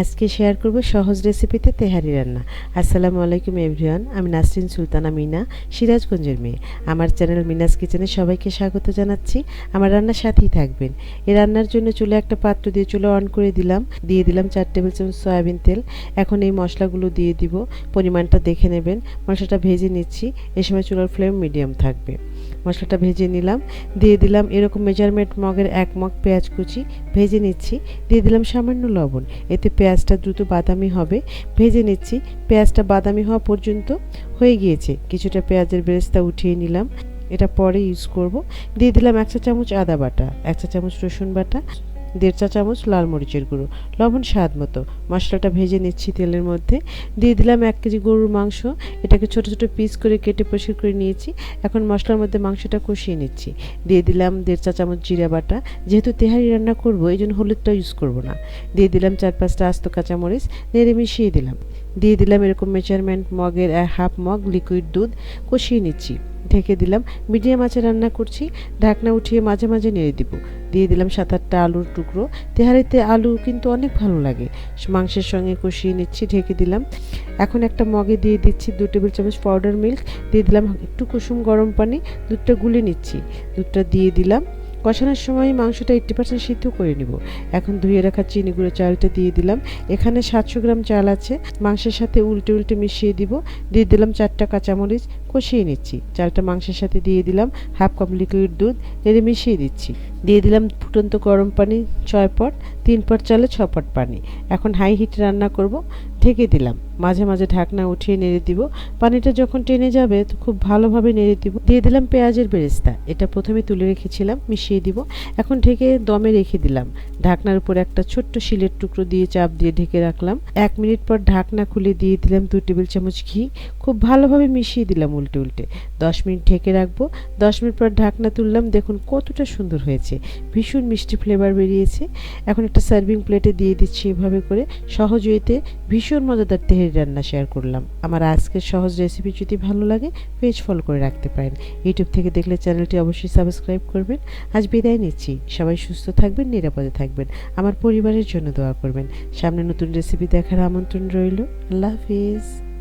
আজকে শেয়ার করব সহজ রেসিপিতে তেহারি রান্না। আসসালামু আলাইকুম এভরিওয়ান আমি নাসরিন সুলতানা মিনা, সিরাজগঞ্জের মেয়ে। আমার চ্যানেল মিনাস কিচেনে সবাইকে স্বাগত জানাচ্ছি। আমার রান্নার সাথেই থাকবেন। এ রান্নার জন্য চুলে একটা পাত্র দিয়ে চুলো অন করে দিলাম। দিয়ে দিলাম চার টেবিল চামচ সয়াবিন তেল। এখন এই মশলাগুলো দিয়ে দিব। পরিমাণটা দেখে নেবেন। মশলাটা ভেজে নিচ্ছি। এ সময় চুলার ফ্লেম মিডিয়াম থাকবে। মশলাটা ভেজে নিলাম। দিয়ে দিলাম এরকম মেজারমেন্ট মগের এক মগ পেঁয়াজ কুচি। ভেজে নিচ্ছি। দিয়ে দিলাম সামান্য লবণ। এতে পেঁয়াজটা দ্রুত বাদামি হবে। ভেজে নিচ্ছি। পেঁয়াজটা বাদামি হওয়া পর্যন্ত হয়ে গিয়েছে। কিছুটা পেঁয়াজের বেরেস্তা উঠিয়ে নিলাম। এটা পরে ইউজ করব। দিয়ে দিলাম এক চা চামচ আদা বাটা, এক চা চামচ রসুন বাটা দেড় চা চামচ লাল মরিচের গুঁড়ো, লবণ স্বাদ মতো। মশলাটা ভেজে নিচ্ছি তেলের মধ্যে। দিয়ে দিলাম এক কেজি গরুর মাংস। এটাকে ছোট ছোট পিস করে কেটে পরিষ্কার করে নিয়েছি। এখন মশলার মধ্যে মাংসটা কষিয়ে নিচ্ছি। দিয়ে দিলাম দেড় চা চামচ জিরা বাটা। যেহেতু তেহারি রান্না করব এই জন্য হলুদটা ইউজ করব না। দিয়ে দিলাম চার পাঁচটা আস্ত কাঁচামরিচ। নেড়ে মিশিয়ে দিলাম। দিয়ে দিলাম এরকম মেজারমেন্ট মগের হাফ মগ লিকুইড দুধ, কষিয়ে নিচ্ছি। ঢেকে দিলাম মিডিয়াম আঁচে রান্না করছি। ঢাকনা উঠিয়ে মাঝে মাঝে নেড়ে দিব। দিয়ে দিলাম সাত আটটা আলুর টুকরো। তেহারিতে আলু কিন্তু অনেক ভালো লাগে। মাংসের সঙ্গে কষিয়ে নিচ্ছি, ঢেকে দিলাম। এখন একটা মগে দিয়ে দিচ্ছি দু টেবিল চামচ পাউডার মিল্ক দিয়ে দিলাম একটু কুসুম গরম পানি। দুধটা গুলে নিচ্ছি। দুধটা দিয়ে দিলাম। কষানোর সময় মাংসটা এইট্টি পার্সেন্ট সিদ্ধ করে নিব। এখন ধুয়ে রাখা চিনি গুঁড়ো চালটা দিয়ে দিলাম। এখানে সাতশো গ্রাম চাল আছে। মাংসের সাথে উল্টে উল্টে মিশিয়ে দিব। দিয়ে দিলাম চারটা কাঁচামরিচ। কষিয়ে নিচ্ছি। চালটা মাংসের সাথে দিয়ে দিলাম হাফ কাপ লিকুইড দুধ, নেড়ে মিশিয়ে দিচ্ছি। দিয়ে দিলাম ফুটন্ত গরম পানি, ছয় পট, তিন পট চালে ছ পট পানি। এখন হাই হিট রান্না করব, ঢেকে দিলাম। মাঝে মাঝে ঢাকনা উঠিয়ে নেড়ে দিব। পানিটা যখন টেনে যাবে, তো খুব ভালোভাবে নেড়ে দিব। দিয়ে দিলাম পেঁয়াজের বেরেস্তা। এটা প্রথমে তুলে রেখেছিলাম, মিশিয়ে দিব। এখন ঢেকে দমে রেখে দিলাম। ঢাকনার উপর একটা ছোট্ট শিলের টুকরো দিয়ে চাপ দিয়ে ঢেকে রাখলাম। এক মিনিট পর ঢাকনা খুলে দিয়ে দিলাম দু টেবিল চামচ ঘি। খুব ভালোভাবে মিশিয়ে দিলাম উল্টে উল্টে। দশ মিনিট ঢেকে রাখব। দশ মিনিট পর ঢাকনা তুললাম। দেখুন কতটা সুন্দর হয়েছে। ভীষণ মিষ্টি ফ্লেভার বেরিয়েছে। এখন একটা সার্ভিং প্লেটে দিয়ে দিচ্ছি এভাবে করে। সহজ ওয়েতে ভীষণ মজাদার তেহেরি রান্না শেয়ার করলাম। আমার আজকের সহজ রেসিপি যদি ভালো লাগে পেজ ফলো করে রাখতে পারেন। ইউটিউব থেকে দেখলে চ্যানেলটি অবশ্যই সাবস্ক্রাইব করবেন। আজ বিদায় নিচ্ছি। সবাই সুস্থ থাকবেন, নিরাপদে থাকবেন। আমার পরিবারের জন্য দোয়া করবেন। সামনে নতুন রেসিপি দেখার আমন্ত্রণ রইল। আল্লাহ হাফিজ।